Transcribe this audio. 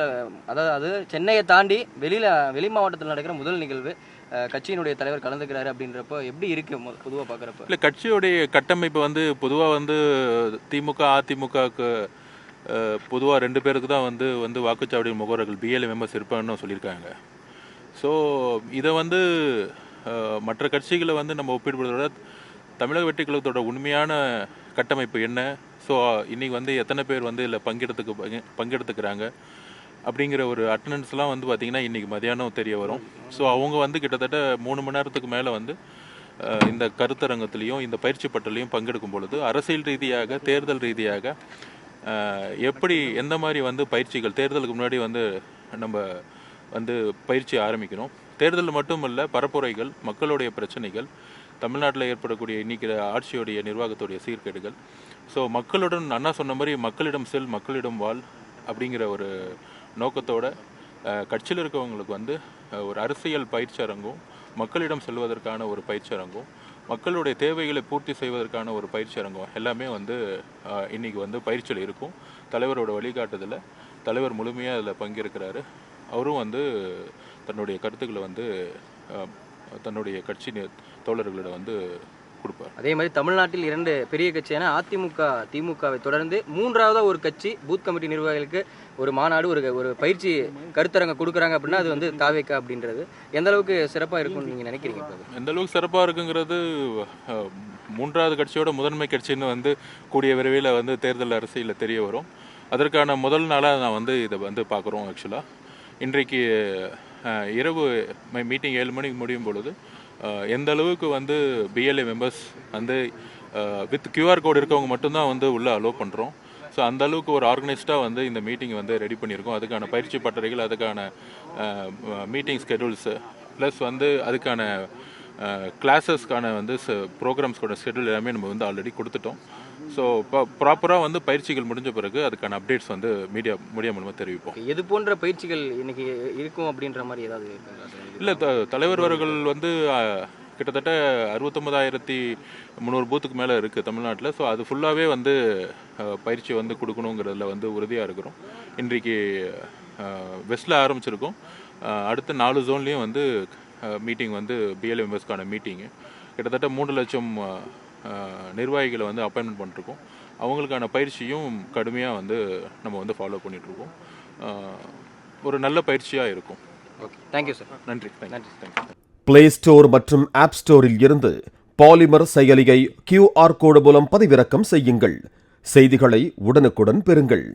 அதாவது அது சென்னையை தாண்டி வெளியில வெளி மாவட்டத்தில் நடக்கிற முதல் நிகழ்வு கட்சியினுடைய தலைவர் கலந்துக்கிறாரு அப்படின்றப்போ எப்படி இருக்கு பொதுவாக பார்க்குறப்ப இல்லை கட்சியுடைய கட்டமைப்பு வந்து பொதுவாக வந்து திமுக அதிமுகவுக்கு பொதுவாக ரெண்டு பேருக்கு தான் வந்து வந்து வாக்குச்சாவடி முகவர்கள் பிஎல் மெம்பர்ஸ் இருப்பாங்கன்னு சொல்லியிருக்காங்க. ஸோ இதை வந்து மற்ற கட்சிகளை வந்து நம்ம ஒப்பிடுவதோட தமிழக வெற்றி கழகத்தோட உண்மையான கட்டமைப்பு என்ன? ஸோ இன்னைக்கு வந்து எத்தனை பேர் வந்து இதில் பங்கெடுத்துக்கு பங்கெடுத்துக்கிறாங்க? அப்படிங்கிற ஒரு அட்டண்டன்ஸ்லாம் வந்து பார்த்திங்கன்னா இன்றைக்கி மதியானம் தெரிய வரும். ஸோ அவங்க வந்து கிட்டத்தட்ட மூணு மணி நேரத்துக்கு மேலே வந்து இந்த கருத்தரங்கத்திலையும் இந்த பயிற்சி பட்டலையும் பங்கெடுக்கும் பொழுது அரசியல் ரீதியாக தேர்தல் ரீதியாக எப்படி எந்த மாதிரி வந்து பயிற்சிகள் தேர்தலுக்கு முன்னாடி வந்து நம்ம வந்து பயிற்சி ஆரம்பிக்கணும். தேர்தல் மட்டும் இல்லை பரப்புரைகள் மக்களுடைய பிரச்சனைகள் தமிழ்நாட்டில் ஏற்படக்கூடிய இன்னைக்கு ஆட்சியுடைய நிர்வாகத்துடைய சீர்கேடுகள். ஸோ மக்களுடன் அண்ணா சொன்ன மாதிரி மக்களிடம் செல் மக்களிடம் வாழ் அப்படிங்கிற ஒரு நோக்கத்தோட கட்சியில் இருக்கவங்களுக்கு வந்து ஒரு அரசியல் பயிற்சி அரங்கும் மக்களிடம் செல்வதற்கான ஒரு பயிற்சி அரங்கும் மக்களுடைய தேவைகளை பூர்த்தி செய்வதற்கான ஒரு பயிற்சியரங்கம் எல்லாமே வந்து இன்றைக்கி இன்னைக்கு வந்து பயிற்சியில் இருக்கும். தலைவரோட வழிகாட்டுதல தலைவர் முழுமையாக அதில் பங்கேற்கிறாரு. அவரும் வந்து தன்னுடைய கருத்துக்களை வந்து தன்னுடைய கட்சி தோழர்களிடம் வந்து கொடுப்பார். அதே மாதிரி தமிழ்நாட்டில் இரண்டு பெரிய கட்சியான அதிமுக திமுகவை தொடர்ந்து மூன்றாவதா ஒரு கட்சி பூத் கமிட்டி நிர்வாகிகளுக்கு ஒரு மாநாடு ஒரு ஒரு பயிற்சி கருத்தரங்க கொடுக்குறாங்க அப்படின்னா அது வந்து தாவேக்கா அப்படின்றது. எந்த அளவுக்கு சிறப்பாக இருக்கும்னு நீங்கள் நினைக்கிறீங்க? எந்த அளவுக்கு சிறப்பாக இருக்குங்கிறது மூன்றாவது கட்சியோட முதன்மை கட்சின்னு வந்து கூடிய விரைவில் வந்து தேர்தல் அரசியலில் தெரிய வரும். அதற்கான முதல் நாளாக நான் வந்து இதை வந்து பார்க்குறோம் ஆக்சுவலாக இன்றைக்கு இரவு மீட்டிங் ஏழு மணிக்கு முடியும் பொழுது எந்த அளவுக்கு வந்து பிஎல்ஏ மெம்பர்ஸ் வந்து வித் கியூஆர் கோடு இருக்கவங்க மட்டும்தான் வந்து உள்ளே அலோவ் பண்ணுறோம் ஸோ அந்த அளவுக்கு ஒரு ஆர்கனைஸ்டாக வந்து இந்த மீட்டிங் வந்து ரெடி பண்ணியிருக்கோம். அதுக்கான பயிற்சி பட்டறைகள் அதுக்கான மீட்டிங் ஸ்கெடியூல்ஸு ப்ளஸ் வந்து அதுக்கான கிளாஸஸ்க்கான வந்து ப்ரோக்ராம்ஸ்க்கோட ஸ்கெடியூல் எல்லாமே நம்ம வந்து ஆல்ரெடி கொடுத்துட்டோம். ஸோ ப்ராப்பராக வந்து பயிற்சிகள் முடிஞ்ச பிறகு அதுக்கான அப்டேட்ஸ் வந்து மீடியா மீடியா மூலமாக தெரிவிப்போம். எது போன்ற பயிற்சிகள் இன்னைக்கு இருக்கும் அப்படின்ற மாதிரி ஏதாவது? இல்லை த தலைவர் அவர்கள் வந்து கிட்டத்தட்ட அறுபத்தொம்பதாயிரத்தி முந்நூறு பூத்துக்கு மேலே இருக்குது தமிழ்நாட்டில். ஸோ அது ஃபுல்லாகவே வந்து பயிற்சி வந்து கொடுக்கணுங்கிறதுல வந்து உறுதியாக இருக்கிறோம். இன்றைக்கு வெஸ்ட்டில் ஆரம்பிச்சிருக்கோம். அடுத்த நாலு ஜோன்லேயும் வந்து மீட்டிங் வந்து பிஎல்ஏ மெம்பர்ஸ்க்கான மீட்டிங்கு கிட்டத்தட்ட மூன்று லட்சம் நிர்வாகிகளை வந்து அப்பாயின்மெண்ட் பண்ணிருக்கோம் அவங்களுக்கான பயிற்சியும் கடுமையாக வந்து நம்ம வந்து ஃபாலோ பண்ணிகிட்ருக்கோம் ஒரு நல்ல பயிற்சியாக இருக்கும். ஓகே தேங்க்யூ சார் நன்றி நன்றி தேங்க்யூ பிளே ஸ்டோர் மற்றும் ஆப் ஸ்டோரில் இருந்து பாலிமர் செயலியை கியூஆர் கோடு மூலம் பதிவிறக்கம் செய்யுங்கள். செய்திகளை உடனுக்குடன் பெறுங்கள்.